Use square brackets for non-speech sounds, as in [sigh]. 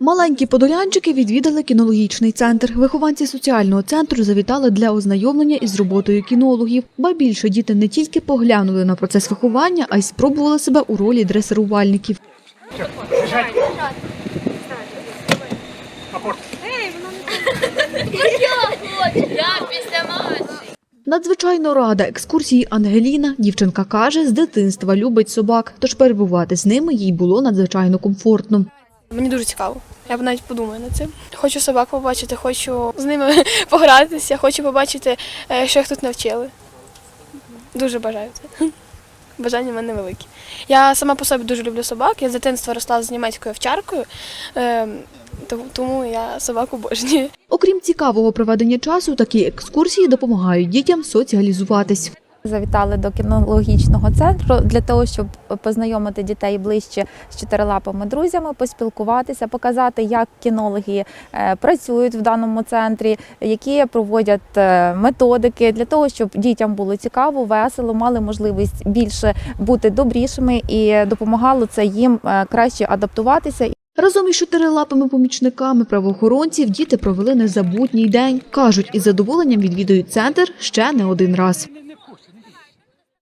Маленькі подолянчики відвідали кінологічний центр. Вихованці соціального центру завітали для ознайомлення із роботою кінологів. Ба більше діти не тільки поглянули на процес виховання, а й спробували себе у ролі дресирувальників. Надзвичайно рада екскурсії Ангеліна. Дівчинка каже, з дитинства любить собак, тож перебувати з ними їй було надзвичайно комфортно. Мені дуже цікаво. Я б навіть подумаю над цим. Хочу собак побачити, хочу з ними [laughs] погратися, хочу побачити, е, що їх тут навчили. Дуже бажаю це. [laughs] Бажання в мене великі. Я сама по собі дуже люблю собак. Я з дитинства росла з німецькою овчаркою, е, тому- я собак обожнюю. Окрім цікавого проведення часу, такі екскурсії допомагають дітям соціалізуватись. Завітали до кінологічного центру для того, щоб познайомити дітей ближче з чотирилапими друзями, поспілкуватися, показати, як кінологи е, працюють в даному центрі, які проводять е, методики для того, щоб дітям було цікаво, весело, мали можливість більше бути добрішими і допомагало це їм е, краще адаптуватися Разом із чотирилапими помічниками правоохоронців діти провели незабутній день. Кажуть, із задоволенням відвідують центр ще не один раз.